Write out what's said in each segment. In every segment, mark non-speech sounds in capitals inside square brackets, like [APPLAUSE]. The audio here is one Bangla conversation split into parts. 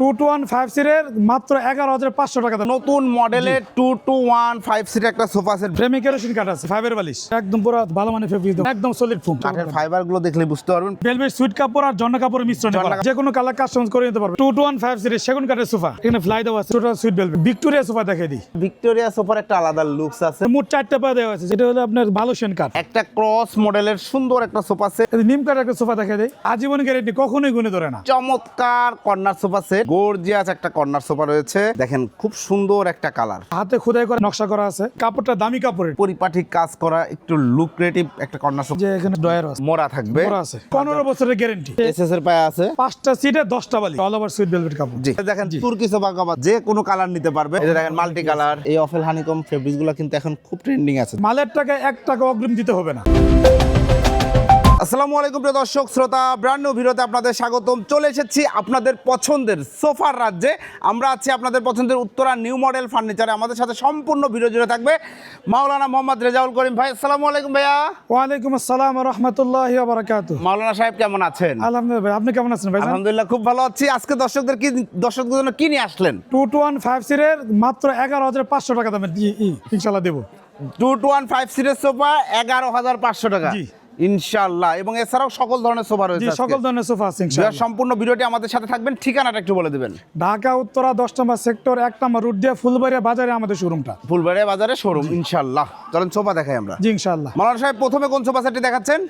টু টু ওয়ান ফাইভ সিটের মাত্র এগারো হাজার পাঁচশো টাকা নতুন মডেলের two two one five seat একটা সোফা সেট। ফ্রেমে কেরোসিন কাঠ আছে ফাইভের বালিশ। একদম পুরো ভালো মানে ফেব্রিক একদম সলিড ফোম কাঠের ফাইবারগুলো দেখলে বুঝতে পারবেন। ভেলভেট সুইট কাপড় আর জন্না কাপড়ের মিশ্রণ যে কোনো কালার কাস্টমাইজ করে নিতে পারবে টু টু ওয়ান ফাইভ সিটের সেগুন কাঠের সোফা। এখানে ফ্লাই দেওয়া আছে। Total sweet velvet Victoria sofa দেখে দিই। ভিক্টোরিয়া সোফার একটা আলাদা লুকস আছে। মোট চারটা পা দেওয়া আছে। যেটা হলো আপনার ভালো সেন কাঠ। একটা ক্রস মডেলের সুন্দর একটা সোফা সেট। নিম কাঠ একটা সোফা দেখে দেয় আজীবন গ্যারেন্টি কখনোই গুনে ধরে না। চমৎকার কর্নার সোফা সেট। গর্জিয়াস একটা কর্নার সোফা রয়েছে। দেখেন খুব সুন্দর একটা কালার হাতে খোদাই করে নকশা করা আছে। কাপড়টা দামি কাপড়ের। পরিপাটি কাজ করা একটু লুক্রেটিভ একটা কর্নার সোফা যে এখানে ডয়ার আছে। মোড়া থাকবে। করা আছে। পনেরো বছরের গ্যারেন্টি এসএস এর পায়ে আছে। পাঁচটা সিটে দশটা বালি। অল ওভার সুইট ভেলভেট কাপড়। জি। দেখেন তুর্কি সোফা কভার যে কোনো কালার নিতে পারবে। এই দেখেন মাল্টি কালার এই অফেল হানিকম ফেব্রিক্সগুলো কিন্তু এখন খুব ট্রেন্ডিং আছে। মালের টাকায় এক টাকা অগ্রিম দিতে হবে না। আসসালামু আলাইকুম প্রিয় দর্শক শ্রোতা ব্র্যান্ড ভিডিওতে আপনাদের স্বাগতম। চলে এসেছি আপনাদের পছন্দের সোফার রাজ্যে। আমরা আছি আপনাদের পছন্দের উত্তরা নিউ মডেল ফার্নিচারে আমাদের সাথে সম্পূর্ণ ভিডিও জুড়ে থাকবে মাওলানা মোহাম্মদ রেজাউল করিম ভাই। আসসালামু আলাইকুম ভাইয়া। ওয়ালাইকুম আসসালাম রহমতুল্লাহ বারাকাতু মাওলানা সাহেব কেমন আছেন? আলহামদুলিল্লাহ ভাই আপনি কেমন আছেন ভাই আলহামদুলিল্লাহ খুব ভালো আছি। আজকে দর্শকদের কি দর্শকদের জন্য কি নিয়ে আসলেন? টু টু ওয়ান ফাইভ সিরের মাত্র এগারো হাজার পাঁচশো টাকা দামের ইনশাল্লাহ দেবো। টু টু ওয়ান ফাইভ সিটের সোফা এগারো হাজার পাঁচশো টাকা। জি। ইনশাল্লাহ এবং এছাড়াও সকল ধরনের সোফা রয়েছে সকল ধরনের সোফা আছে ইনশাআল্লাহ। সম্পূর্ণ ভিডিওটি আমাদের সাথে থাকবেন। ঠিকানাটা একটু বলে দেবেন। ঢাকা উত্তরা দশ নম্বর সেক্টর এক নম্বর রুট দিয়ে ফুলবাড়িয়া বাজারে আমাদের শোরুমটা ফুলবাড়িয়া বাজারে শোরুম ইনশাল্লাহ চলেন সোফা দেখাই আমরা। জি ইনশাল্লাহ মাওলানা সাহেব প্রথমে কোন সোফা সেটটি দেখাচ্ছেন?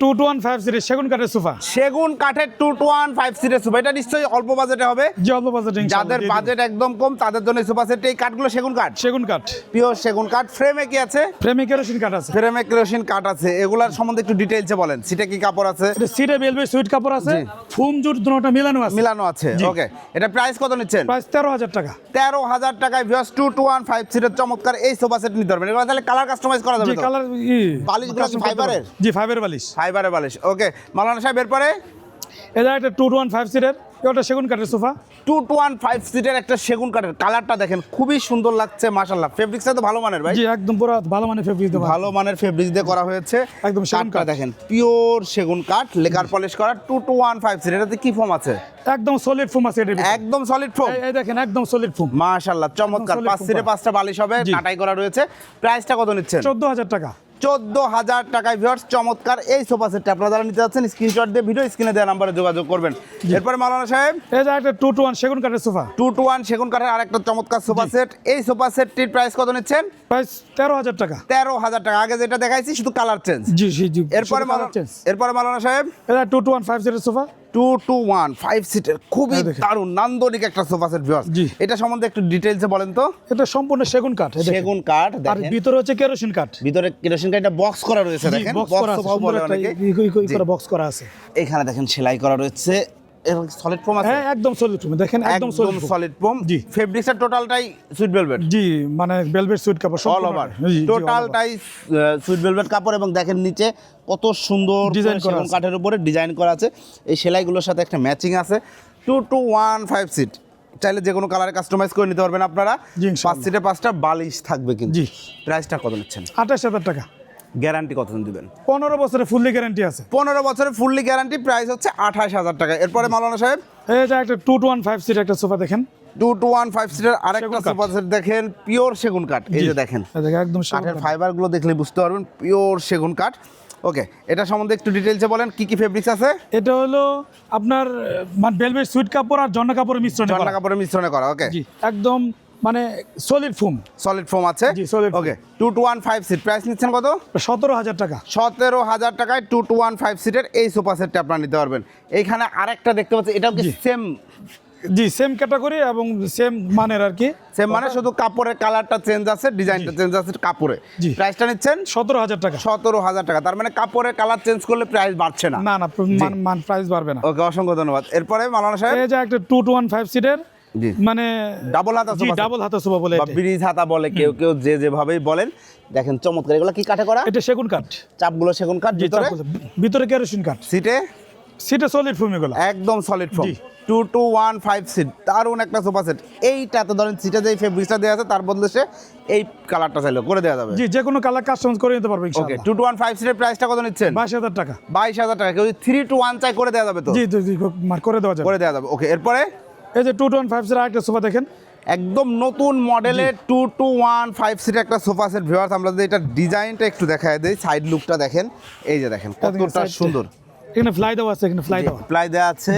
টু টু ওয়ান ফাইভ সিটের সেগুন কাঠের সোফা। সেগুন কাঠের টু টু ওয়ান ফাইভ সিটের সোফা। এটা নিশ্চয়ই অল্প বাজেটে হবে। যে অল্প বাজেটে যাদের বাজেট একদম কম তাদের জন্য সোফা সেট। এই কাঠগুলো সেগুন কাঠ? সেগুন কাঠ। পিওর সেগুন কাঠ। ফ্রেমে কি আছে? ফ্রেমে কেরোসিন কাঠ আছে। ফ্রেমে কেরোসিন কাঠ আছে। এগুলার সম্বন্ধে একটু ডিটেইলসে বলেন। সিটে কি কাপড় আছে? সিটে বেলবে সুইট কাপড় আছে। জি। ফুম জুট দুটোটা মিলানো আছে। মিলানো আছে। ওকে এটা প্রাইস কত নিচ্ছেন? প্রাইস তেরো হাজার টাকা। তেরো হাজার টাকায় টু টু ওয়ান ফাইভ সিটের চমৎকার এই সোফা সেট নিতে পারবেন। এগুলো তাহলে কালার কাস্টমাইজ করা যাবে কালার বালিশগুলো ফাইবারের? জি ফাইবার বালিশ। ফাইবারে বালিশ। ওকে মালানা সাহেব এরপরে? এটা একটা টু টু ওয়ান ফাইভ সিটের ওটা সেগুন কাঠের sofa. Two two one five সিটের একটা সেগুন কাঠের। কালারটা দেখেন খুবই সুন্দর লাগছে মাশাল্লাহ ফেব্রিক্সটা তো ভালো মানের ভাই। জি একদম পুরো ভালো মানে ফেব্রিক ভালো মানের ফেব্রিক্স দিয়ে করা হয়েছে। একদম সেগুন কাঠ। দেখেন পিওর সেগুন কাঠ লেকার পলিশ করা two two one five seat এটাতে কি ফর্ম আছে? একদম সলিড ফোম আছে একদম সলিড ফর্ম এই- দেখেন একদম সলিড ফোম মাশাল্লাহ চমৎকার। পাঁচ সিটে পাঁচটা বালিশ হবে। কাটাই করা রয়েছে। প্রাইসটা কত নিচ্ছেন? চোদ্দ হাজার টাকা। চোদ্দ হাজার টাকায় ভিউয়ার্স চমৎকার। এই সোফা সেটটা আপনারা যারা নিতে যাচ্ছেন স্ক্রিনশট দিয়ে ভিডিও স্ক্রিনে দেওয়া নাম্বারে যোগাযোগ করবেন। এরপরে মালানা সাহেব? এই যে একটা টু টু ওয়ান সেগুন কাঠের সোফা টু টু ওয়ান সেগুন কাঠের আরেকটা চমৎকার সোফা সেট এই সোফা সেটটির প্রাইস কত নিচ্ছেন? প্রাইস তেরো হাজার টাকা। তেরো হাজার টাকা। আগে যেটা দেখাইছি শুধু কালার চেঞ্জ জি জি জি এরপরে এরপরে মালানা সাহেব? এটা টু টু ওয়ান ফাইভ সিটের sofa two two one five সিটের খুবই দারুণ দারুণ নান্দনিক একটা সোফা সেট ভিউয়ার্স জি। এটা সম্বন্ধে একটু ডিটেইলসে বলেন তো। এটা সম্পূর্ণ সেগুন কাঠ সেগুন কাঠ আর ভিতরে হচ্ছে কেরোসিন কাঠ। ভিতরে কেরোসিন কাঠটা বক্স করা রয়েছে দেখেন। বক্স। করে বক্স করা আছে। এখানে দেখেন সেলাই করা রয়েছে। সলিড ফোম আছে? হ্যাঁ একদম সলিড ফোম দেখেন একদম সলিড সলিড ফোম জি। ফেব্রিক্সের টোটালটাই সুইট ভেলভেট জি মানে বেলভেট সুইট কাপড় অল ওভার টোটালটাই সুইট ভেলভেট কাপড় এবং দেখেন নিচে কত সুন্দর Design করা কাঠের উপরে ডিজাইন করা আছে। এই সেলাইগুলোর সাথে একটা ম্যাচিং আছে। Two two one five seat চাইলে যে কোনো কালারে কাস্টমাইজ করে নিতে পারবেন আপনারা। পাঁচ সিটে পাঁচটা বালিশ থাকবে কিন্তু। জি। প্রাইসটা কত নিচ্ছেন? আঠাশ হাজার টাকা। গ্যারান্টি কত দিবেন? পনেরো বছরের ফুললি গ্যারান্টি আছে। পনেরো বছরের ফুললি গ্যারান্টি প্রাইস হচ্ছে আঠাশ হাজার টাকা। এরপরে মালানা সাহেব? এই যে একটা two two one five seat একটা সোফা দেখেন। টু টু ওয়ান ফাইভ সিটের আরেকটা। সোফা সেট দেখেন পিওর সেগুন কাঠ এই যে দেখেন একদম কাঠের কাঠ। ফাইবারগুলো দেখলে বুঝতে পারবেন পিওর সেগুন কাঠ ওকে এটা সম্বন্ধে একটু ডিটেলসে বলেন কি কি ফেব্রিক্স আছে? এটা হলো আপনার মানে বেলভেট সুইট কাপড় আর জন্না কাপড়ের মিশ্রণে জন্না করা। কাপড়ের মিশ্রণে করা ওকে একদম মানে সলিড ফোম সলিড ফোম আছে? জি, foam। Okay two two one five seat price নিচ্ছেন কত? সতেরো হাজার টাকা। সতেরো হাজার টাকায় টু টু ওয়ান ফাইভ সিটের এই সোফা সেটটা আপনারা নিতে পারবেন। এইখানে আরেকটা দেখতে পাচ্ছি এটাও কি। সেম জি সেম ক্যাটাগরি এবং সেম মানের আর কি। সেম মানে শুধু কাপড়ের কালারটা চেঞ্জ আছে ডিজাইনটা চেঞ্জ আছে কাপড়ে। জি। প্রাইসটা নিচ্ছেন? সতেরো হাজার টাকা। সতেরো হাজার টাকা তার মানে কাপড়ের কালার চেঞ্জ করলে প্রাইস বাড়ছে না। না না মান- প্রাইস বাড়বে না। ওকে অসংখ্য ধন্যবাদ। এরপরে মালানা সাহেব? এই যে একটা টু টু ওয়ান ফাইভ সিটের মানে ডাবল হাতা সোফা ডাবল হাতা সোফা বলে বা ব্রিজ হাতা বলে কেউ কেউ যে যেভাবেই বলেন দেখেন চমৎকার। এগুলো কি কাঠে করা? এটা সেগুন কাঠ। চাপগুলো সেগুন কাঠ ভিতরে? ভিতরে কেরোসিন কাঠ। সিটে সিটে সলিড ফোম এগুলো। একদম সলিড ফর্ম জি। Two two one five seat দারুণ একটা সোফা সেট এইটাতে ধরেন সিটে যে ফেব্রিক্সটা দেওয়া আছে তার বদলে সে এই কালারটা চাইলে করে দেওয়া যাবে। জি যে কোনো কালার কাস্টমাইজ করে নিতে পারবে okay two two one five সিটের প্রাইসটা কত নিচ্ছেন? বাইশ হাজার টাকা। বাইশ হাজার টাকা। কেউ থ্রি টু ওয়ান চাই করে দেওয়া যাবে তো? জি জি জি করে দেওয়া যাবে। করে দেওয়া যাবে। ওকে এরপরে? এই যে two two one five seater আরেকটা সোফা দেখেন। একদম নতুন মডেলের two two one five seat একটা সোফা সেট ভিউয়ার্স আমরা যদি এটা ডিজাইনটা একটু দেখায় দিই সাইড লুকটা দেখেন এই যে দেখেন কতটা সুন্দর। এখানে ফ্লাই দেওয়া আছে এখানে ফ্লাই দেওয়া। ফ্লাই দেওয়া আছে।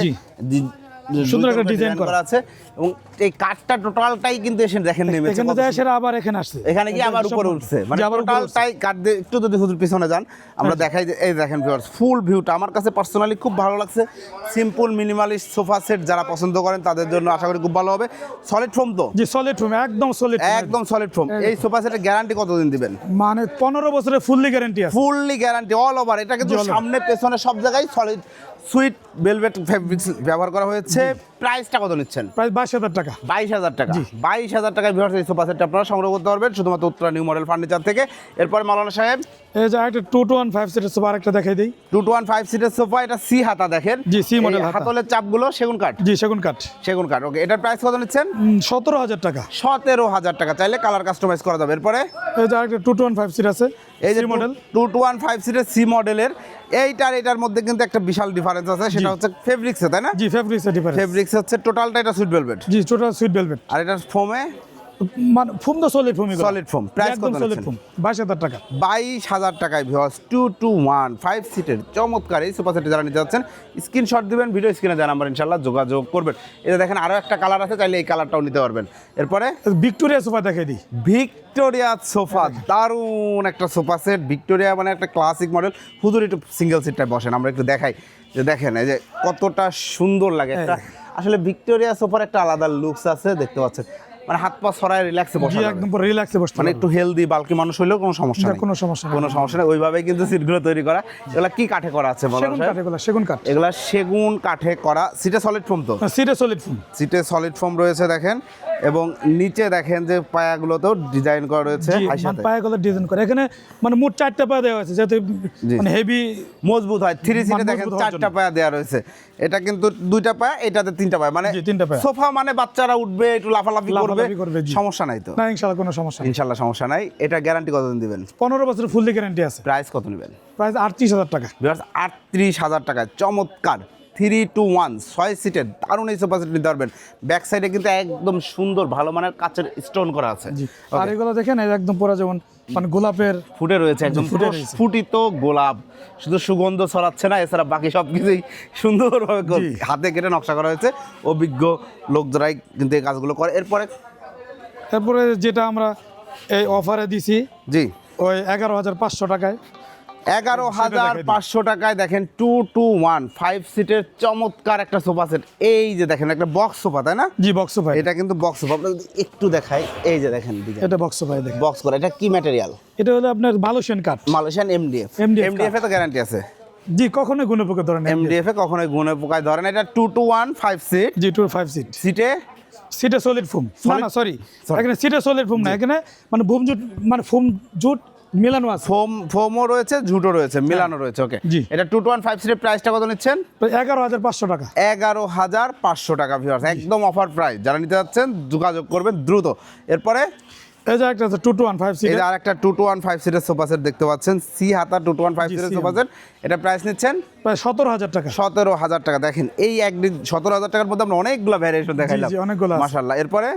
সুন্দর একটা design করা। আছে এবং এই কাঠটা টোটালটাই কিন্তু এসে দেখেন নেমেছে এখানে কত যায় সেটা আবার এখানে আসছে। এখানে গিয়ে আবার উপরে উঠছে। মানে। টোটালটাই কাঠ দিয়ে একটু যদি হুজুর পিছনে যান আমরা দেখাই যে এই দেখেন ভিউয়ার্স ফুল ভিউটা আমার কাছে পার্সোনালি খুব ভালো লাগছে। সিম্পল মিনিমালিস্ট সোফা সেট যারা পছন্দ করেন তাদের জন্য আশা করি খুব ভালো হবে। সলিড ফোম তো? জি সলিড ফোম একদম সলিড একদম সলিড ফোম এই সোফা সেটের গ্যারান্টি কতদিন দিবেন? মানে পনেরো বছরের ফুললি গ্যারান্টি আছে। ফুললি গ্যারান্টি অল ওভার এটা কিন্তু সামনে পেছনে সব জায়গায় সলিড সুইট বেলভেট ফেব্রিক্স ব্যবহার করা হয়েছে। প্রাইসটা কত নিচ্ছেন? প্রায় বাইশ হাজার টাকা। বাইশ হাজার টাকা। বাইশ হাজার টাকায় ভিউয়ার্স এই সোফা সেটটা আপনারা সংগ্রহ করতে পারবেন শুধুমাত্র উত্তরা নিউ মডেল ফার্নিচার থেকে। এরপর মালানা সাহেব? এই যে একটা টু টু ওয়ান ফাইভ সিটের সোফা আরেকটা দেখাই দিই। টু টু ওয়ান ফাইভ সিটের সোফা এটা সি হাতা দেখেন। জি, এই হাতা। হাতলের চাপগুলো সেগুন কাঠ? জি সেগুন কাঠ। সেগুন কাঠ ওকে এটার প্রাইস কত নিচ্ছেন? সতেরো হাজার টাকা। সতেরো হাজার টাকা। চাইলে কালার কাস্টমাইজ করা যাবে। এরপরে? এই যে আরেকটা two two one five seat আছে এই যে model two two one five সিটের সি মডেলের এইটার এটার মধ্যে কিন্তু একটা বিশাল ডিফারেন্স আছে সেটা হচ্ছে ফেব্রিক্সে তাই না? জি ফেব্রিক্স ডিফারেন্স ফেব্রিক্স হচ্ছে টোটালটা এটা সুইট ভেলভেট জি টোটাল সুইট ভেলভেট আর এটার ফোমে মানে ফোম তো সলিড Solid foam। Price একদম কত সলিড ফোম বাইশ হাজার টাকা। বাইশ হাজার টাকায় viewers two two one five সিটের চমৎকার এই সোফা সেটে যারা নিতে যাচ্ছেন স্ক্রিনশট দিবেন ভিডিও স্ক্রিনে দেওয়া নাম্বার ইনশাল্লাহ যোগাযোগ করবেন। এটা দেখেন আরও একটা কালার আছে চাইলে এই কালারটাও নিতে পারবেন। এরপরে? ভিক্টোরিয়া সোফা দেখাই দিই। ভিক্টোরিয়া সোফা দারুণ একটা সোফা সেট ভিক্টোরিয়া মানে একটা ক্লাসিক মডেল হুজুর একটু সিঙ্গেল সিটটায় বসেন আমরা একটু দেখাই। যে দেখেন এই যে কতটা সুন্দর লাগে। একটা আসলে ভিক্টোরিয়া সোফার একটা আলাদা লুকস আছে দেখতে পাচ্ছেন। মানে হাত পা সরায় রিল্যাক্সে বসা একদম রিল্যাক্সে বসতে মানে মানে একটু হেলদি বালকি মানুষ হইলেও কোনো সমস্যা নেই। কোনো সমস্যা কোনো সমস্যা নেই। কিন্তু সিটগুলো তৈরি করা। এগুলা কি কাঠে করা আছে বলো সেগুন কাঠ এগুলো সেগুন কাঠ। এগুলা সেগুন কাঠে করা। সিটে সলিড ফোম তো? সিটে সলিড ফোম সিটে সলিড ফোম রয়েছে দেখেন। এবং নিচে দেখেন যে পায়াগুলোতেও ডিজাইন করা রয়েছে মানে সাথে। পায়ে গলা ডিজাইন করে। এখানে মানে মোট চারটা পা দেওয়া আছে যেহেতু মানে হেভি মজবুত হয়। থ্রি সিটে দেখেন চারটা পায়া দেওয়া রয়েছে। এটা কিন্তু দুইটা পায়া এটাতে তিনটা পায়া। মানে তিনটা পায়া। সোফা মানে বাচ্চারা উঠবে একটু লাফালাফি করবে লাফালাফি সমস্যা নাই তো। না ইনশাল্লাহ কোনো সমস্যা নেই। ইনশাল্লাহ সমস্যা নাই। এটা গ্যারান্টি কতদিন দিবেন? পনেরো বছরের ফুললি গ্যারান্টি আছে। প্রাইস কত নেবেন? প্রাইস আটত্রিশ হাজার টাকা। আটত্রিশ হাজার টাকায় চমৎকার। থ্রি টু ওয়ান ছয় সিটের দারুণ এই সোফা সেট নিতে পারবেন ব্যাক সাইডে কিন্তু একদম সুন্দর ভালো মানের কাচের স্টোন করা আছে। আর এগুলো দেখেন একদম পুরো যেমন মানে গোলাপের ফুটে রয়েছে একদম ফুটে পুরো ফুটিত গোলাপ। শুধু সুগন্ধ ছড়াচ্ছে না এছাড়া বাকি সব কিছুই সুন্দরভাবে হাতে কেটে নকশা করা হয়েছে। অভিজ্ঞ লোক যারাই কিন্তু এই কাজগুলো করে। এরপরে তারপরে যেটা আমরা এই অফারে দিছি জি। ওই এগারো হাজার পাঁচশো টাকায়। এগারো হাজার পাঁচশো টাকায় দেখেন টু টু ওয়ান ফাইভ সিটের চমৎকার একটা সোফা সেট। এই যে দেখেন একটা বক্স সোফা তাই না? জি বক্স ভাই এটা কিন্তু বক্স সোফা। আপনাকে যদি একটু দেখাই এই যে দেখেন এটা বক্স ভাই দেখেন। বক্স করা এটা কি ম্যাটেরিয়াল এটা হলো আপনার মালয়েশিয়ান কাঠ মালয়েশিয়ান এমডিএফ এমডিএফ এ তো গ্যারান্টি আছে। জি কখনোই গুণে পোকে ধরেন এমডিএফ এ কখনোই গুণে পোকায় ধরেন এটা two two one five seat জি টু ফাইভ সিট সিটে সিটে সলিড ফোম। না না সরি এখানে সিটে সলিড ফোম না এখানে মানে ফোম জুট মানে ফোম জুট মিলানো আছে। ফোম ফোমও রয়েছে ঝুটও রয়েছে মিলানো রয়েছে ওকে জি। এটা টু টু ওয়ান ফাইভ সিটের প্রাইসটা কত নিচ্ছেন? এগারো হাজার পাঁচশো টাকা। এগারো হাজার পাঁচশো টাকা ভিউয়ার্স একদম অফার প্রাইস যারা নিতে যাচ্ছেন যোগাযোগ করবেন দ্রুত। এরপরে এই যে একটা আছে সিট এই যে আরেকটা টু টু ওয়ান ফাইভ সিটের সোফা সেট দেখতে পাচ্ছেন। সি হাতা সিটের সোফা সেট এটা প্রাইস নিচ্ছেন প্রায় টাকা। সতেরো হাজার টাকা। দেখেন এই একদিন সতেরো হাজার টাকার মধ্যে আমরা অনেকগুলো ভ্যারিয়েশন দেখাইলাম। জি, অনেকগুলো আছে। এরপরে?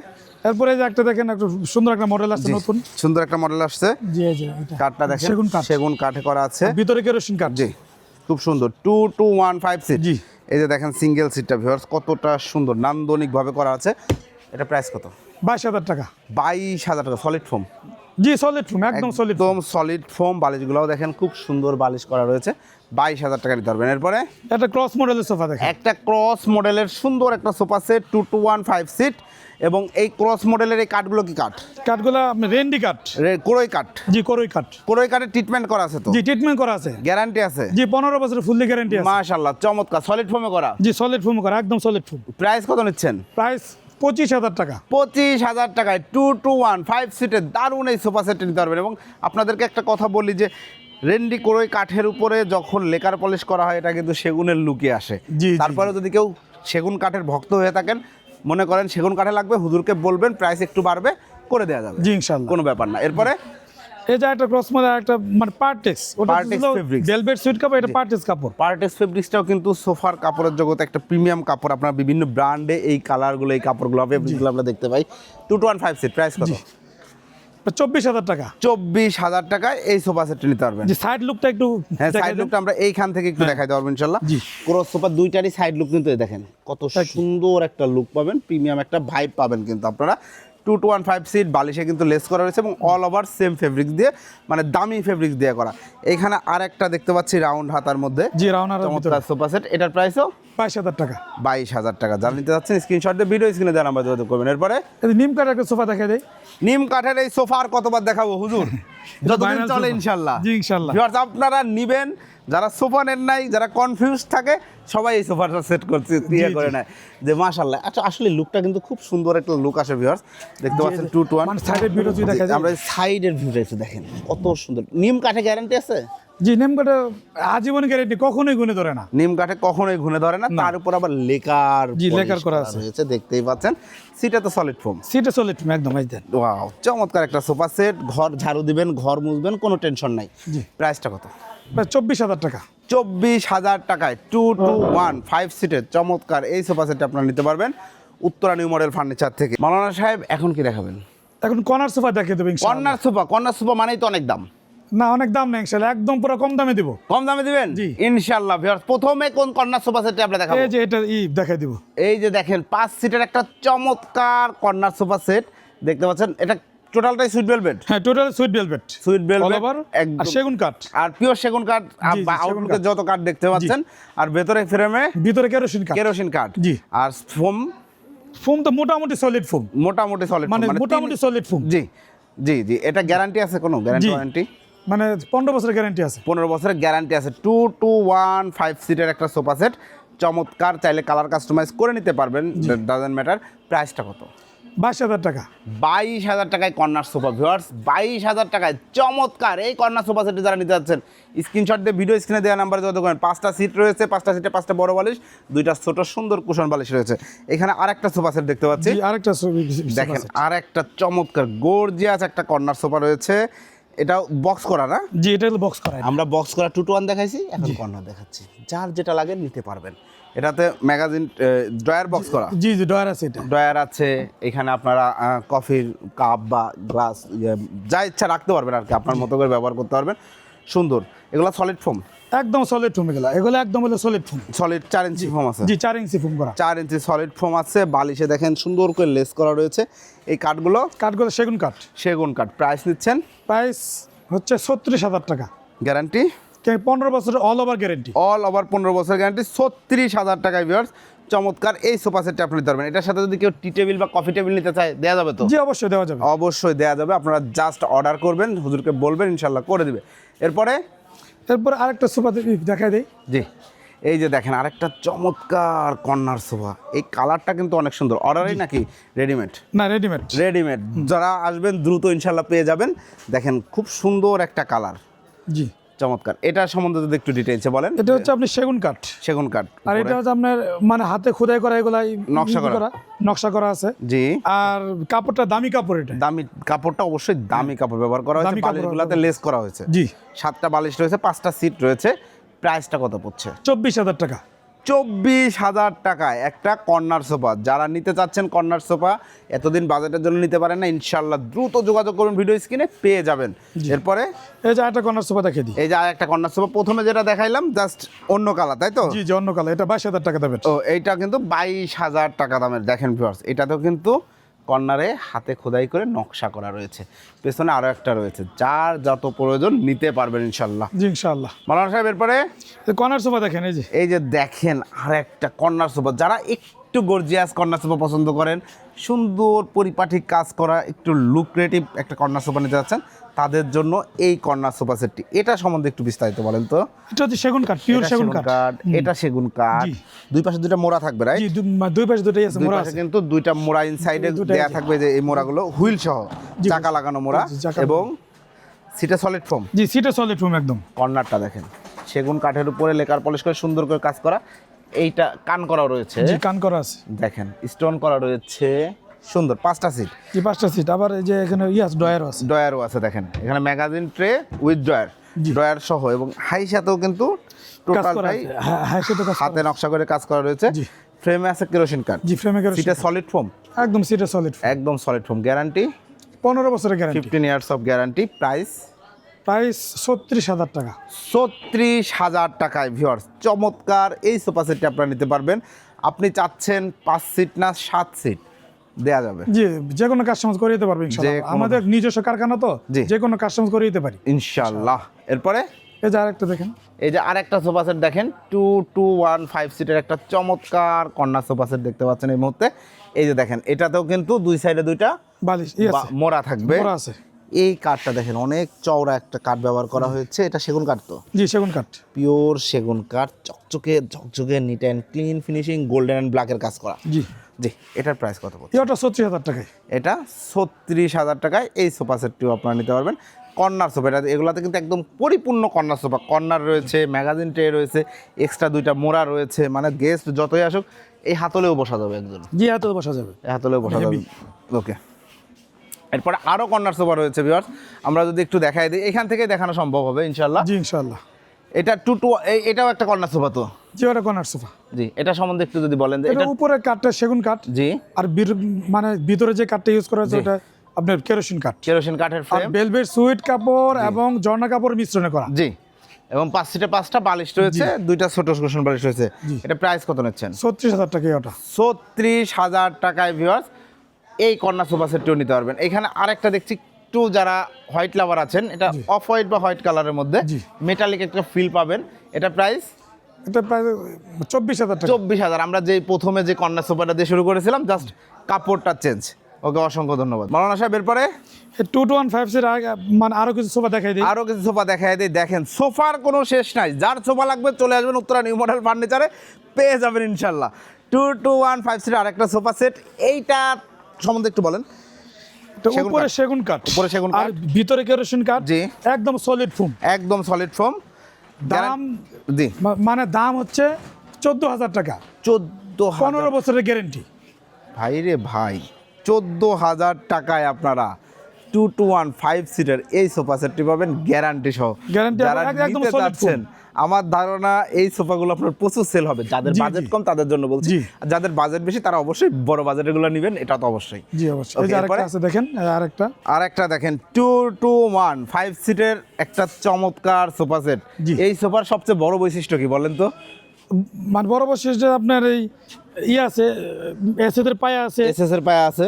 এরপরে যে একটা দেখেন একটা সুন্দর একটা মডেল নতুন। সুন্দর একটা মডেল আসছে। জি কাঠটা দেখেন সেগুন কাঠ। সেগুন কাঠে করা আছে। ভিতরে কেরোসিন কাঠ। জি খুব সুন্দর। সিট জি। এই যে দেখেন সিঙ্গেল সিটটা ভিউয়ার্স কতটা সুন্দর। নান্দনিকভাবে করা আছে। এটা প্রাইস কত? বাইশ হাজার টাকা। বাইশ হাজার টাকা সলিড ফোম জি সলিড ফোম একদম সলিড একদম সলিড ফোম বালিশগুলোও দেখেন খুব সুন্দর বালিশ করা রয়েছে। বাইশ হাজার টাকা নিতে পারবেন। এরপরে? একটা ক্রস মডেলের সোফা দেখেন। একটা ক্রস মডেলের সুন্দর একটা sofa set two two one five seat এবং এই ক্রস মডেলের এই কাঠগুলো কি কাঠ? কাঠগুলা আপনি রেন্ডি কাঠ। কোরই কাঠ। জি করই কাঠ। কোরই কাঠের ট্রিটমেন্ট করা আছে তো? জি ট্রিটমেন্ট করা আছে। গ্যারান্টি আছে? জি পনেরো বছরের ফুললি গ্যারান্টি আছে। মাশাল্লাহ চমৎকার। সলিড ফোমে করা? জি সলিড ফোম করা একদম সলিড ফোম প্রাইস কত নিচ্ছেন? প্রাইস পঁচিশ হাজার টাকা। পঁচিশ হাজার টাকায় টু টু ওয়ান ফাইভ সিটের দারুণ এই সোফা সেট নিতে পারবেন। এবং আপনাদেরকে একটা কথা বলি যে রেন্ডি করোই কাঠের উপরে যখন লেকার পলিশ করা হয় এটা কিন্তু সেগুনের লুকে আসে। তারপরে যদি কেউ সেগুন কাঠের ভক্ত হয়ে থাকেন মনে করেন সেগুন কাঠে লাগবে হুজুরকে বলবেন প্রাইস একটু বাড়বে করে দেওয়া যাবে। জি ইনশাল্লাহ। কোনো ব্যাপার না। এরপরে যে একটা ক্রস মধ্যে একটা মানে পার্টেক্স ওটা ভেলভেট সুইট কাপড় এটা পার্টেক্স কাপড়। পার্টেক্স ফেব্রিক্সটাও কিন্তু সোফার কাপড়ের জগতে একটা প্রিমিয়াম কাপড়। আপনার বিভিন্ন ব্র্যান্ডে এই কালারগুলো এই কাপড়গুলো ফেব্রিকগুলো আমরা দেখতে পাই two two one five seat price কত? চব্বিশ হাজার টাকা। চব্বিশ হাজার টাকায় এই সোফা সেটটি নিতে পারবেন। যে সাইড লুকটা একটু হ্যাঁ সাইড লুকটা আমরা এইখান থেকে একটু দেখাইতে পারব ইনশাল্লাহ। ক্রস সোফার দুইটারই সাইড লুক কিন্তু দেখেন। কত সুন্দর একটা লুক পাবেন প্রিমিয়াম একটা ভাইব পাবেন কিন্তু আপনারা। Two two one five seat বালিশে কিন্তু লেস করা রয়েছে এবং অল ওভার সেম ফেব্রিক দিয়ে মানে দামি ফেব্রিক দিয়ে করা। এখানে আর একটা দেখতে পাচ্ছি রাউন্ড হাতার মধ্যে। জি রাউন্ড হাতার সোফা সেট এটার প্রাইসও বাইশ হাজার টাকা। বাইশ হাজার টাকা। যারা নিতে যাচ্ছেন স্ক্রিনশট দিয়ে ভিডিও স্ক্রিনে নাম্বার যোগাযোগ করবেন। এরপরে? নিম কাঠ একটা সোফা দেখা দেয় নিম কাঠের এই সোফা আর কতবার দেখাবো হুজুর? [LAUGHS] যতদিন চলে ইনশাল্লাহ। জি, ইনশাল্লাহ। আপনারা নিবেন। যারা সোফা নেন নাই যারা কনফিউজ থাকে সবাই এই সোফাটা সেট করছে ইয়ে করে। নেয়। যে মাশাল্লাহ আচ্ছা আসলে লুকটা কিন্তু খুব সুন্দর একটা লুক আসে ভিউয়ার্স দেখতে পাচ্ছেন টু টু ওয়ান সাইডের যায়। আমরা সাইডের ভিউটা একটু দেখেন। কত সুন্দর। নিম কাঠে গ্যারান্টি আছে? জি নিম কাঠে আজীবন গ্যারেন্টি কখনোই গুনে ধরে না। নিম কাঠে কখনোই ঘুরে ধরে না তার উপর আবার লেকার জি, লেকার করা আছে। রয়েছে দেখতেই পাচ্ছেন। সিটা তো সলিড ফোম সিটে চলে একদম এই দেন ওয়াও চমৎকার একটা সোফা সেট ঘর ঝাড়ু দিবেন ঘর মুছবেন কোনো টেনশন নাই। প্রাইসটা কত? প্রায় চব্বিশ হাজার টাকা। চব্বিশ হাজার টাকায় টু টু ওয়ান ফাইভ সিটের চমৎকার এই সোফা সেটটা আপনারা নিতে পারবেন উত্তরা নিউ মডেল ফার্নিচার থেকে। মালানা সাহেব এখন কি দেখাবেন? এখন কর্নার সোফা দেখে দেবো ইনশাআল্লাহ। কর্নার সোফা কর্নার সোফা মানেই তো অনেক দাম। না অনেক দাম নেই ইনশাআল্লাহ একদম পুরো কম দামে দিব। কম দামে দিবেন? জি। ইনশাল্লাহ ভিউয়ার্স প্রথমে কোন কর্নার সোফা সেটটা আমরা দেখাবো? এই যে এটা ই দেখাই দিব। এই যে দেখেন পাঁচ সিটের একটা চমৎকার কর্নার সোফা সেট দেখতে পাচ্ছেন? এটা টোটালটাই সুইট বেলভেট হ্যাঁ total sweet velvet sweet over আর একদম। সেগুন কাঠ। আর পিওর সেগুন কাঠ আউটলুকে। যত কাঠ দেখতে পাচ্ছেন আর ভেতরে ফ্রেমে ভিতরে কেরোসিন কাঠ। কেরোসিন কাঠ। জি। আর ফোম ফোম তো মোটামুটি সলিড ফোম মোটামুটি সলিড মানে মোটামুটি সলিড ফোম জি জি জি এটা গ্যারান্টি আছে কোনো? গ্যারান্টি ওয়ারেন্টি মানে পনেরো বছরের গ্যারান্টি আছে। পনেরো বছরের গ্যারান্টি আছে। টু টু ওয়ান ফাইভ সিটের একটা সোফা সেট চমৎকার চাইলে কালার কাস্টমাইজ করে নিতে পারবেন। ডাজেন্ট ম্যাটার প্রাইসটা কত? বাইশ হাজার টাকা। বাইশ হাজার টাকায় কর্নার সোফা ভিউয়ার্স বাইশ হাজার টাকায় চমৎকার এই কর্নার সোফা সেটে যারা নিতে যাচ্ছেন স্ক্রিনশট দিয়ে ভিডিও স্ক্রিনে দেওয়া নাম্বারে যোগাযোগ করেন পাঁচটা সিট রয়েছে পাঁচটা সিটে পাঁচটা বড় বালিশ দুইটা ছোট সুন্দর কুশন বালিশ রয়েছে। এখানে আরেকটা সোফা সেট দেখতে পাচ্ছি। আরেকটা দেখেন আর একটা চমৎকার গর্জিয়াস একটা কর্নার সোফা রয়েছে। এটা বক্স করা না? জি এটা হলো বক্স করা আমরা বক্স করা টু টু ওয়ান দেখাইছি এখন কর্নার দেখাচ্ছি। যার যেটা লাগে নিতে পারবেন। এটাতে ম্যাগাজিন ড্রয়ার বক্স করা। জি জি ডয়ার আছে এটা। ড্রয়ার আছে এখানে আপনারা কফির কাপ বা গ্লাস যা ইচ্ছা রাখতে পারবেন আর কি আপনার মতো করে ব্যবহার করতে পারবেন। সুন্দর। এগুলো সলিড ফোম একদম সলিড ফোম এগুলো। এগুলো একদম হলো সলিড ফোম সলিড চার ইঞ্চি ফোম আছে? জি চার ইঞ্চি ফোম করা। চার ইঞ্চি সলিড ফোম আছে বালিশে দেখেন সুন্দর করে লেস করা রয়েছে। এই কাঠগুলো? কাঠগুলো সেগুন কাঠ। সেগুন কাঠ। প্রাইস নিচ্ছেন? প্রাইস হচ্ছে ছত্রিশ হাজার টাকা। গ্যারান্টি পনেরো বছরের all over guarantee all over পনেরো বছর গ্যারান্টি ছত্রিশ হাজার টাকায় ভিউয়ার্স চমৎকার এই সোফা সেটটা আপনি নিতে পারবেন। এটার সাথে যদি কেউ টি টেবিল বা কফি টেবিল নিতে চায় দেওয়া যাবে তো? জি অবশ্যই দেওয়া যাবে। অবশ্যই দেওয়া যাবে। আপনারা জাস্ট অর্ডার করবেন হুজুরকে বলবেন ইনশাল্লাহ করে দিবে। এরপরে এরপর আরেকটা সোফা দেখাই দেয় জি। এই যে দেখেন আরেকটা চমৎকার কর্নার সোফা। এই কালারটা কিন্তু অনেক সুন্দর। অর্ডারই নাকি রেডিমেড না রেডিমেড রেডিমেড যারা আসবেন দ্রুত ইনশাল্লাহ পেয়ে যাবেন। দেখেন খুব সুন্দর একটা কালার। জি। চমৎকার। এটা সম্বন্ধে যদি একটু ডিটেলসে বলেন। এটা হচ্ছে আপনি সেগুন কাঠ। সেগুন কাঠ আর এটা হচ্ছে আপনার মানে হাতে খোদাই করা এগুলাই নকশা করা। নকশা করা আছে। জি। আর কাপড়টা দামি কাপড় এটা। দামি কাপড়টা অবশ্যই দামি কাপড় ব্যবহার করা হয়েছে। বালিশগুলোতে লেস করা হয়েছে। জি। সাতটা বালিশ রয়েছে পাঁচটা সিট রয়েছে। প্রাইসটা কত পড়ছে? চব্বিশ হাজার টাকা। চব্বিশ হাজার টাকায় একটা কর্নার সোফা। যারা নিতে চাচ্ছেন কর্নার সোফা এতদিন বাজেটের জন্য নিতে পারেন না ইনশাল্লাহ দ্রুত যোগাযোগ করুন ভিডিও স্ক্রিনে পেয়ে যাবেন। এরপরে? এই যে একটা কর্নার সোফা দেখে দিই। এই যে একটা কর্নার সোফা প্রথমে যেটা দেখাইলাম জাস্ট অন্য কালা তাই তো? জি জি অন্য কালার এটা বাইশ হাজার টাকা দেবেন ও এইটা কিন্তু বাইশ হাজার টাকা দামের দেখেন ভিউয়ার্স এটাতেও কিন্তু কর্নারে হাতে খোদাই করে নকশা করা রয়েছে। পেছনে আরও একটা রয়েছে। যার যত প্রয়োজন নিতে পারবেন ইনশাল্লাহ ইনশাল্লাহ মালান সাহেব এরপরে? কর্নার সোফা দেখেন এই যে। এই যে দেখেন আর একটা কর্নার সোফা। যারা একটু গর্জিয়াস কর্নার সোফা পছন্দ করেন। সুন্দর পরিপাটি কাজ করা একটু লুক্রেটিভ একটা সোফা নিতে যাচ্ছেন তাদের জন্য এই কর্নার সোফা সেটটি। এটা সম্বন্ধে একটু বিস্তারিত বলেন তো। এটা হচ্ছে সেগুন কাঠ পিওর সেগুন কাঠ। এটা সেগুন কাঠ। দুই পাশে দুইটা মোড়া থাকবে রাইট দুই পাশে দুটাই আছে মোড়া আছে। কিন্তু দুইটা মোড়া ইনসাইডে দেয়া থাকবে যে এই মোড়াগুলো হুইল সহ চাকা লাগানো মোড়া এবং সিটা সলিড ফোম জি সিটে সলিড রুম একদম। কর্নারটা দেখেন। সেগুন কাঠের উপরে লেকার পলিশ করে সুন্দর করে কাজ করা। এইটা কান করা রয়েছে। জি কান করা আছে। দেখেন স্টোন করা রয়েছে। সুন্দর পাঁচটা সিট জি পাঁচটা সিট আবার এই যে এখানে ইয়াস ডয়ারও আছে। ডয়ারও আছে দেখেন। এখানে ম্যাগাজিন ট্রে উইথ ড্রয়ার জি। ড্রয়ার সহ এবং হাই সাথেও কিন্তু করা টোটালটাই হ্যাঁ হাতে নকশা করে কাজ করা রয়েছে। জি। ফ্রেমে আছে কেরোসিন কার্ড জি ফ্রেমে কেরোসিন সিটে সলিড ফোম একদম সিটে সলিড ফোম একদম সলিড ফোম গ্যারান্টি পনেরো বছরের guarantee fifteen years of guarantee price price ছত্রিশ হাজার টাকা। ছত্রিশ হাজার টাকায় ভিউয়ার্স চমৎকার। এই সোফা সেটটি আপনারা নিতে পারবেন। আপনি চাচ্ছেন পাঁচ সিট না সাত সিট দেয়া যাবে। জি যে কোনো কাস্টমাইজ করে দিতে পারবে ইনশাআল্লাহ। আমাদের নিজস্ব কারখানা তো। যে কোনো কাস্টমাইজ করে দিতে পারি। ইনশাল্লাহ এরপরে? এই যে আরেকটা দেখেন। এই যে আরেকটা সোফা সেট দেখেন। টু টু ওয়ান ফাইভ সিটের একটা চমৎকার কর্নার সোফা সেট দেখতে পাচ্ছেন এই মুহূর্তে। এই যে দেখেন এটাতেও কিন্তু দুই সাইডে দুইটা বালিশ মোড়া থাকবে। মোড়া আছে। এই কাঠটা দেখেন অনেক চওড়া একটা কাঠ ব্যবহার করা হয়েছে। এটা সেগুন কাঠ তো? জি সেগুন কাঠ। পিওর সেগুন কাঠ চকচকে ঝকঝকে neat and clean finishing golden and ব্ল্যাকের কাজ করা। জি। জি এটার প্রাইস কত পড়ছে? ইয়েটা ছত্রিশ হাজার টাকায়। এটা ছত্রিশ হাজার টাকায় এই সোফা সেটটিও আপনারা নিতে পারবেন। কর্নার সোফা এটা এগুলাতে কিন্তু একদম পরিপূর্ণ কর্নার সোফা কর্নার রয়েছে ম্যাগাজিন ট্রে রয়েছে এক্সট্রা দুইটা মোড়া রয়েছে। মানে গেস্ট যতই আসুক এই হাতলেও বসা যাবে একজন। জি এত বসা যাবে। হাতলেও বসা যাবে। ওকে এরপরে আরও কর্নার সোফা রয়েছে বিয়ার্স আমরা যদি একটু দেখাই দিই এখান থেকে দেখানো সম্ভব হবে ইনশাল্লাহ জি ইনশাআল্লাহ। এটা টু টু এটাও একটা কর্নার সোফা তো? জি ওটা কর্নার সোফা জি এটা সম্বন্ধে একটু যদি বলেন এটা উপরে কাঠটা সেগুন কাঠ। জি। আর মানে ভিতরে যে কাঠটা ইউজ করা হয়েছে ওটা আপনার কেরোসিন কাঠ। কেরোসিন কাঠের আর ফ্রেম বেলভেট সুইট কাপড় এবং জর্না কাপড় মিশ্রণে করা। জি এবং পাঁচ সিটে পাঁচটা বালিশ রয়েছে দুইটা ছোট কুশন বালিশ রয়েছে। এটা প্রাইস কত নিচ্ছেন? ছত্রিশ হাজার টাকা ওটা। ছত্রিশ হাজার টাকায় ভিউয়ার্স এই কন্যা সোফা সেটটিও নিতে পারবেন। এখানে আরেকটা দেখছি একটু যারা হোয়াইট লাভার আছেন এটা অফ হোয়াইট বা হোয়াইট কালারের মধ্যে। মেটালিক একটা ফিল পাবেন। এটা প্রাইস এটা প্রায় চব্বিশ হাজার চব্বিশ হাজার। আমরা যে প্রথমে যে কন্যা সোফাটা দিয়ে শুরু করেছিলাম জাস্ট কাপড়টা চেঞ্জ ওকে অসংখ্য ধন্যবাদ। মালানা সাহেব এরপরে? Two two one five sir মানে আরও কিছু সোফা দেখাই দিই। আরও কিছু সোফা দেখাই দিই। দেখেন সোফার কোনো শেষ নাই। যার সোফা লাগবে চলে আসবেন উত্তরা নিউ মডেল ফার্নিচারে। পেয়ে যাবেন ইনশাল্লাহ। টু টু ওয়ান ফাইভ সিটের আরেকটা সোফা সেট। এইটা সম্বন্ধে একটু বলেন। উপরে সেগুন কাঠ। উপরে সেগুন আর কাঠ। ভিতরে কেরোসিন কাঠ। জি। একদম সলিড ফুম একদম সলিড ফোম দাম জি। মানে দাম হচ্ছে চোদ্দ হাজার টাকা। চোদ্দ পনেরো বছরের গ্যারেন্টি ভাই রে ভাই চোদ্দ হাজার টাকায় আপনারা টু টু ওয়ান ফাইভ সিটের এই সোফা সেটটি পাবেন গ্যারান্টি সহ। যারা একদম solid চাচ্ছেন আমার ধারণা এই সোফাগুলো আপনার প্রচুর সেল হবে। যাদের বাজেট কম তাদের জন্য বলছি। আর যাদের বাজেট বেশি তারা অবশ্যই বড় বাজেটেরগুলো নেবেন এটা তো অবশ্যই। জি অবশ্যই? আরেকটা আছে দেখেন আরেকটা। আর একটা দেখেন টু টু ওয়ান ফাইভ সিটের একটা চমৎকার সোফা সেট। এই সোফার সবচেয়ে বড় বৈশিষ্ট্য কি বলেন তো? মানে বড় বৈশিষ্ট্য আপনার এই ইয়ে আছে এসেদের পায়ে আছে। এস এস পায়ে আছে?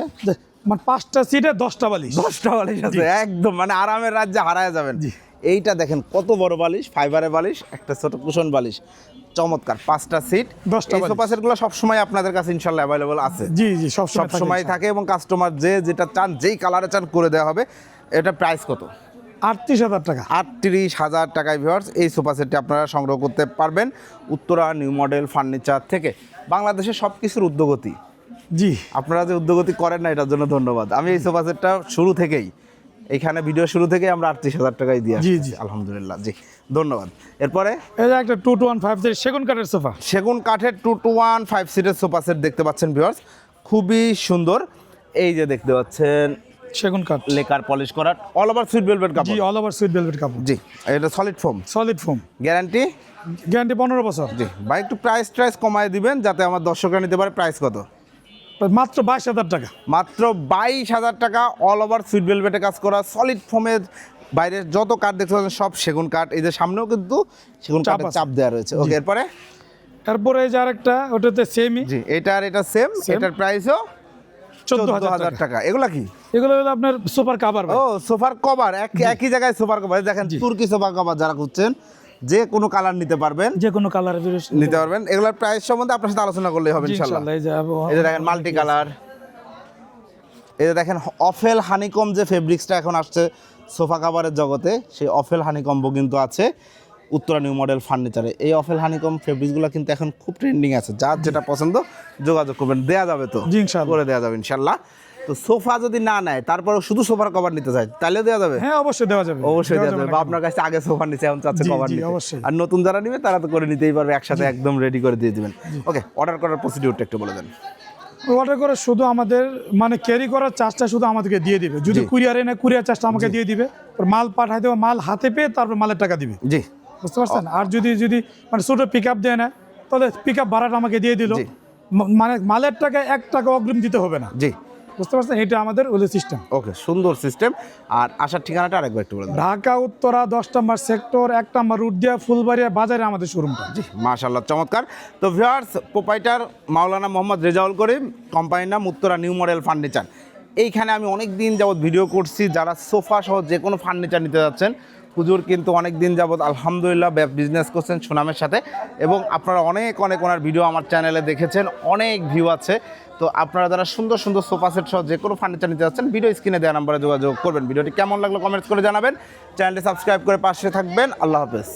মানে পাঁচটা সিটে দশটা বালিশ। দশটা বালিশ আছে একদম মানে আরামের রাজ্যে হারায় যাবেন। জি। এইটা দেখেন কত বড় বালিশ ফাইবারের বালিশ একটা ছোট কুশন বালিশ। চমৎকার পাঁচটা সিট দশটা। সোফা সেটগুলো সবসময় আপনাদের কাছে ইনশাল্লাহ অ্যাভেলেবল আছে। জি জি সব সব সময় থাকে এবং কাস্টমার যে যেটা চান যেই কালারে চান করে দেওয়া হবে এটা প্রাইস কত? আটত্রিশ হাজার টাকা। আটত্রিশ হাজার টাকায় ভিউয়ার্স এই সোফা সেটটি আপনারা সংগ্রহ করতে পারবেন উত্তরা নিউ মডেল ফার্নিচার থেকে। বাংলাদেশের সব কিছুর উদ্যোগতি। জি। আপনারা যে উদ্যোগতি করেন না এটার জন্য ধন্যবাদ। আমি এই সোফা সেটটা শুরু থেকেই এইখানে ভিডিও শুরু থেকে আমরা আটত্রিশ হাজার টাকায় দিয়ে জি, জি। আলহামদুলিল্লাহ জি ধন্যবাদ। এরপরে? যে একটা two two one five seat সেগুন কাঠের সোফা। সেগুন কাঠের টু টু ওয়ান ফাইভ সিটের সোফা সেট দেখতে পাচ্ছেন ভিউয়ার্স খুবই সুন্দর। এই যে দেখতে পাচ্ছেন সেগুন কাঠ। লেকার পলিশ করা অল ওভার সুইট ভেলভেট জি অল ওভার সুইট ভেলভেট কাপড়। জি এটা solid foam solid foam guarantee guarantee পনেরো বছর। জি ভাই একটু প্রাইস ট্রাইস কমায় দিবেন যাতে আমার দর্শকরা নিতে পারে। প্রাইস কত? মাত্র বাইশ হাজার টাকা। মাত্র বাইশ হাজার টাকা অল ওভার সুইট ভেলভেটে কাজ করা সলিড ফোমের বাইরের যত কাঠ দেখতে পাচ্ছেন সব সেগুন কাঠ এই যে সামনেও কিন্তু সেগুন কাঠের চাপ দেওয়া রয়েছে। ওকে এরপরে? এরপরে এই যে আরেকটা ওটাতে সেমই জি এটা আর এটা সেম। এটার প্রাইসও চোদ্দ হাজার টাকা। এগুলা কি? এগুলো হলো আপনার সুপার কাভার ও সোফার কভার এক একই জায়গায় সোফার কভার দেখেন। তুর্কি সোফার কভার যারা খুঁজছেন যে কোনো কালার নিতে পারবেন। যে কোনো কালার নিতে পারবেন। এগুলোর প্রাইস সম্বন্ধে আপনার সাথে আলোচনা করলেই হবে ইনশাল্লাহ। এই যে দেখেন মাল্টি কালার এই যে দেখেন অফেল হানিকম যে ফেব্রিক্সটা এখন আসছে সোফা কাভারের জগতে সেই অফেল হানিকম্বো কিন্তু আছে উত্তরা নিউ মডেল ফার্নিচারে এই অফেল হানিকম ফেব্রিক্সগুলো কিন্তু এখন খুব ট্রেন্ডিং আছে। যার যেটা পছন্দ যোগাযোগ করবেন। দেয়া যাবে তো? করে দেওয়া যাবে ইনশাল্লাহ। তো সোফা যদি না নেয় তারপরে শুধু সোফার কভার নিতে চায় তাহলে দেওয়া যাবে? হ্যাঁ অবশ্যই দেওয়া যাবে। অবশ্যই দেওয়া যাবে আপনার কাছে আগে সোফা এখন চাচ্ছে কভার নিতে। আর নতুন যারা নিবে তারা তো করে নিতেই পারবে একসাথে একদম রেডি করে দিয়ে দিবেন। ওকে অর্ডার করার প্রসিডিউরটা একটু বলে দেন। অর্ডার করে শুধু আমাদের মানে ক্যারি করার চার্জটা শুধু আমাদেরকে দিয়ে দিবে। যদি। কুরিয়ারে না কুরিয়ার চার্জটা আমাকে দিয়ে দিবে মাল পাঠাইতে হবে মাল হাতে পেয়ে তারপর মালের টাকা দিবে। জি। বুঝতে পারছেন? আর যদি যদি মানে ছোট পিক আপ দেয় না তাহলে পিক আপ ভাড়াটা আমাকে দিয়ে দিল। মানে মালের টাকা এক টাকা অগ্রিম দিতে হবে না। জি। বুঝতে পারছেন? এটা আমাদের ওদের সিস্টেম ওকে সুন্দর সিস্টেম আর আসার ঠিকানাটা আরেকবার একটু বলে ঢাকা উত্তরা দশ নম্বর সেক্টর এক নম্বর রুট দিয়া ফুলবাড়িয়া বাজারে আমাদের শোরুমটা জি মাশাল্লাহ চমৎকার। তো ভিউয়ার্স প্রোপাইটার মাওলানা মোহাম্মদ রেজাউল করিম কোম্পানির নাম উত্তরা নিউ মডেল ফার্নিচার এইখানে আমি অনেক দিন যাবত ভিডিও করছি যারা সোফা সহ যে কোনো ফার্নিচার নিতে যাচ্ছেন। হুজুর কিন্তু অনেক দিন যাবত আলহামদুলিল্লাহ বিজনেস করছেন সুনামের সাথে। এবং আপনারা অনেক অনেক ওনার ভিডিও আমার চ্যানেলে দেখেছেন অনেক ভিউ আছে। তো আপনারা যারা সুন্দর সুন্দর সোফা সেট সহ যে কোনো ফার্নিচার নিতে যাচ্ছেন ভিডিও স্ক্রিনে দেওয়া নাম্বারে যোগাযোগ করবেন। ভিডিওটি কেমন লাগল কমেন্টস করে জানাবেন। চ্যানেলটি সাবস্ক্রাইব করে পাশে থাকবেন। আল্লাহ হাফেজ।